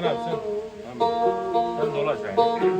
现在是，嗯，他走了，现。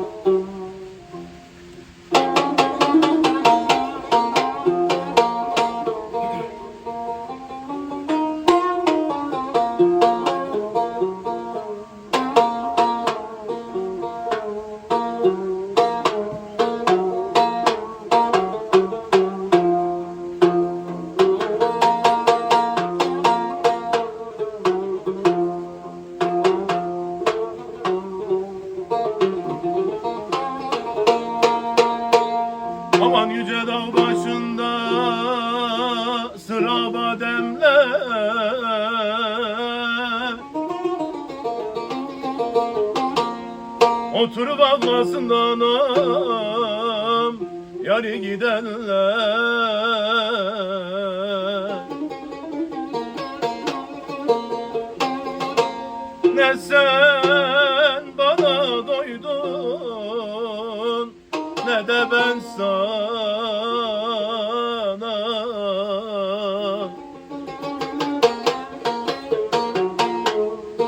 Oturup ağlasın anam Yari gidenler. Ne sen bana doydun Ne de ben sana.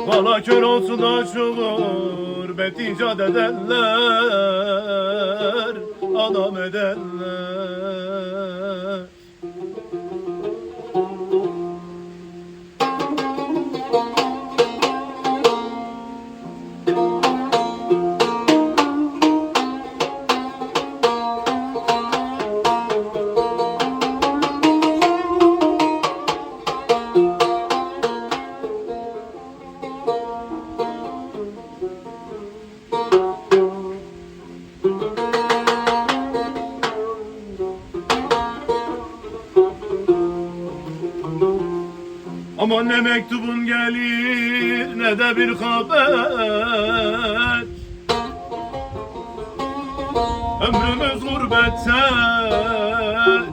Valla kör olsun da şu gurbet icat edenler Adam edenler Aman ne mektubun gelir ne de bir haber. Ömrümüz gurbette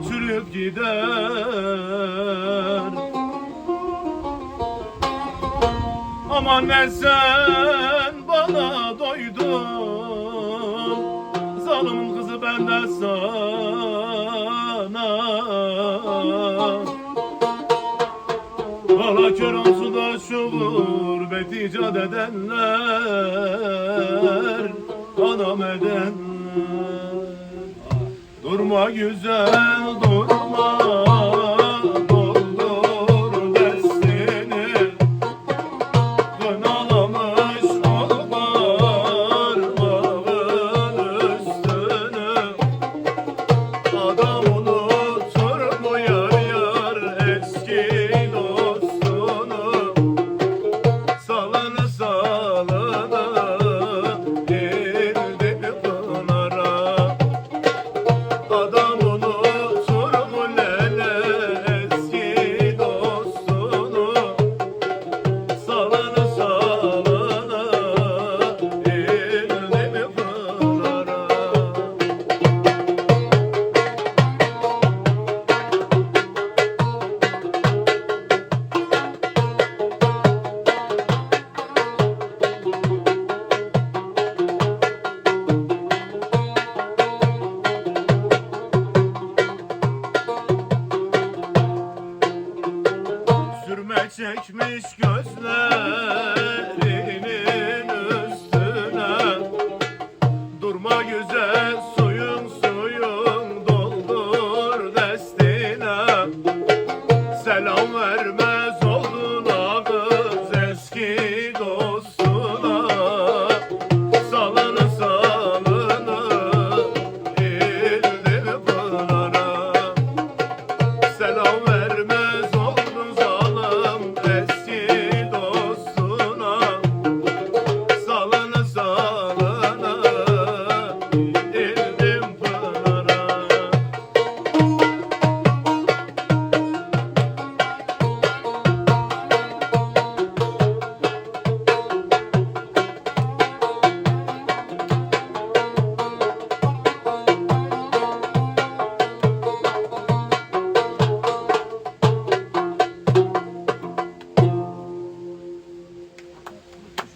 çürüyüp gider. Aman ne sen bana doydun. Zalimin kızı ben Ala Keransu'da şu gurbet icat edenler Anam edenler Durma güzel durma Doldur destini. Döner çekmiş gözler.